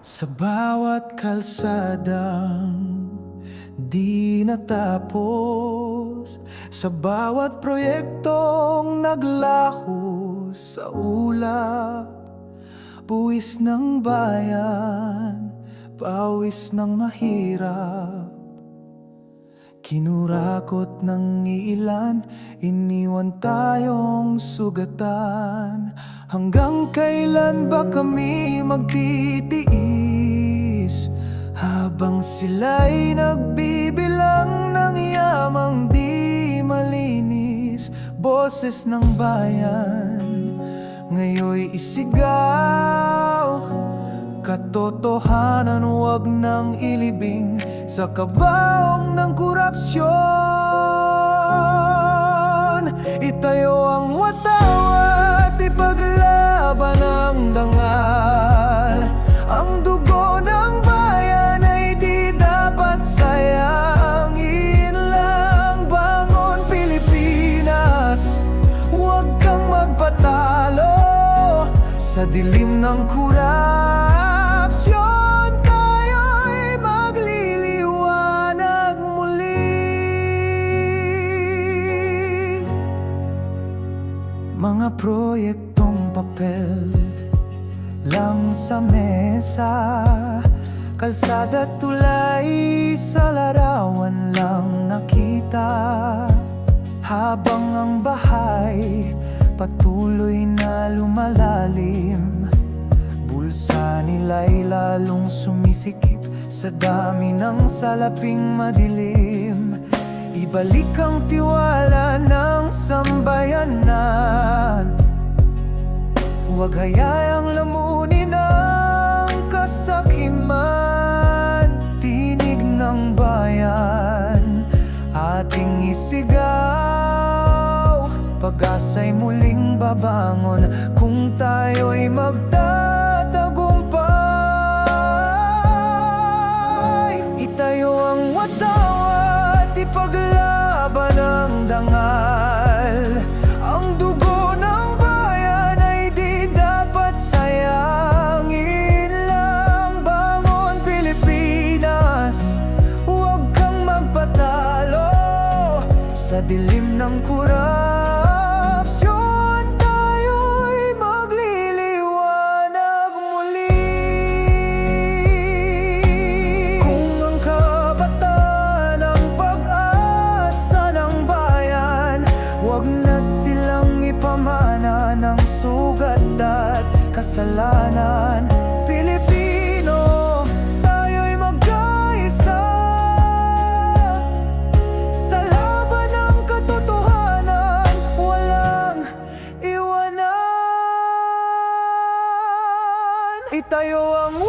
Sa bawat kalsadang di natapos. Sa bawat proyektong naglaho sa ulap Buwis ng bayan, pawis ng mahirap. Kinurakot ng ilan, iniwan tayong sugatan. Hanggang kailan ba kami magtitiis Habang sila'y nagbibilang ng yamang di malinis Boses ng bayan, ngayoy isigaw Katotohanan wag nang ilibing Sa kabaong ng korupsyon. Itayo ang watawat Ipaglaban ang dangal. Ang Sa dilim ng korupsyon Tayo'y magliliwanag muli. Mga proyektong papel lang sa mesa Kalsada tulay sa larawan lang nakita. Habang ang bahay patuloy na lumalalim. Bulsa nila'y lalong sumisikip Sa dami ng salaping madilim. Ibalik ang tiwala ng sambayanan. Huwag hayayang lamunin Pag-asa'y muling babangon Kung tayo'y magtatagumpay. Itayo ang watawat Ipaglaban ang dangal. Ang dugo ng bayan ay di dapat sayangin lang. Bangon Pilipinas Huwag kang magpatalo Sa dilim ng korupsyon Tayo'y magliliwanag muli. Kung ang kabataan ang bayan Huwag na silang ipamana ng sugat at kasalanan